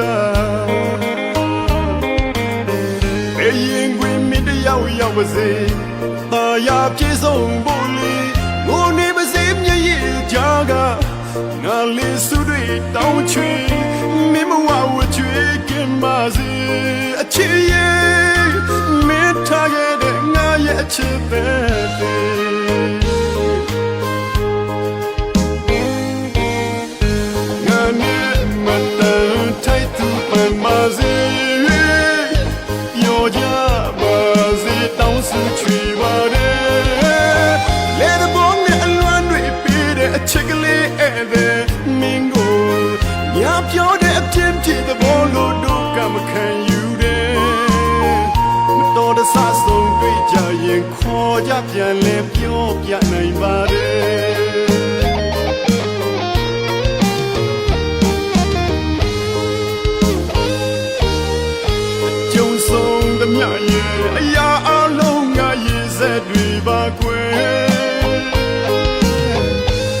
သာဘယ်ရင်ခွင်မင်းတယောက်ရောက်ပါစေတာယာပြေဆုံးဖို့လေငိုနေပါစေမျက်ရည်ကြားကငါလေးစုတွေတောင်းချွေမင်းမဝဝချွေကင်ပါစေအချစ်ရဲ့မင်းထားခဲ့တဲ့ငါရဲ့အချစ်ပဲ ပြန်လဲပြောပြနိုင်ပါတယ်မြရဲ့အရာအလုံးငါရဲ့စက်တွေပါကွယ်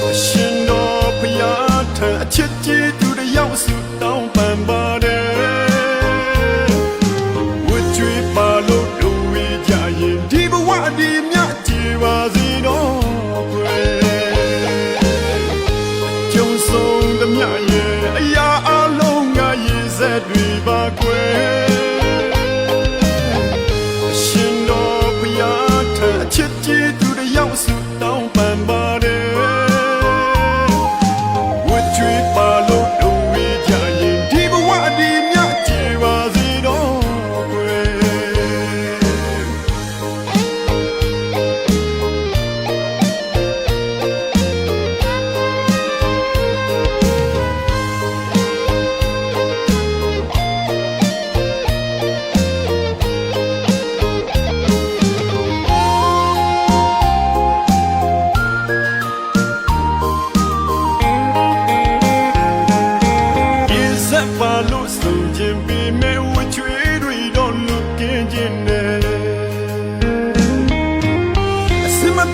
အရှင်တော်ဖျားထံအချစ်ကြီးသူတယောက်စုတောင်းပန်ပါ 归。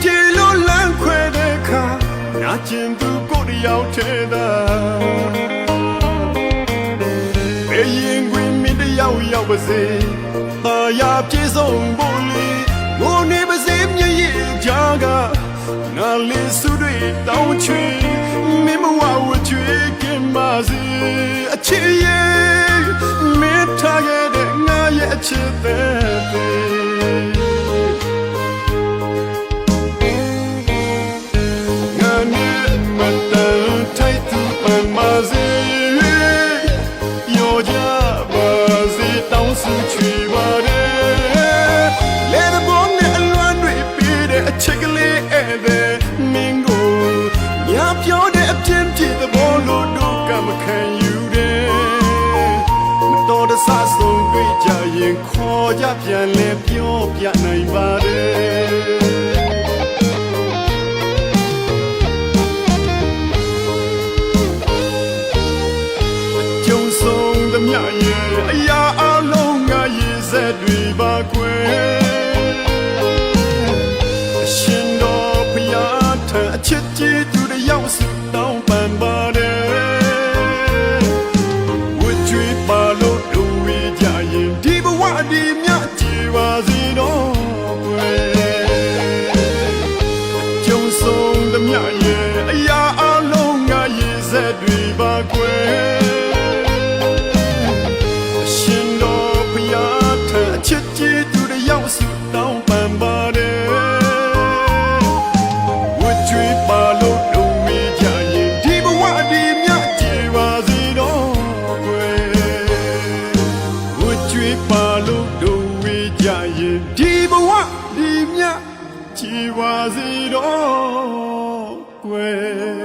ပြေလို့လမ်းခွဲတဲ့ခါနာကျင်သူကိုတယောက်သေးတာဘယ်ရင်ခွင်မင်းတယောက်ရောက်ပါစေအာရပြေဆုံးဖို့လေငိုနေပါစေမြည်ရဲ့ကြားကနာလေးစုတွေတောင်းချွေမင်းမဝဝချွေ တော်ကြပြန်လဲပြောပြနိုင်ပါလေကျုံဆုံးသည်မြရဲ့အရာအလုံးငါရည်စက်တွေပါကွယ် တော်ကွယ်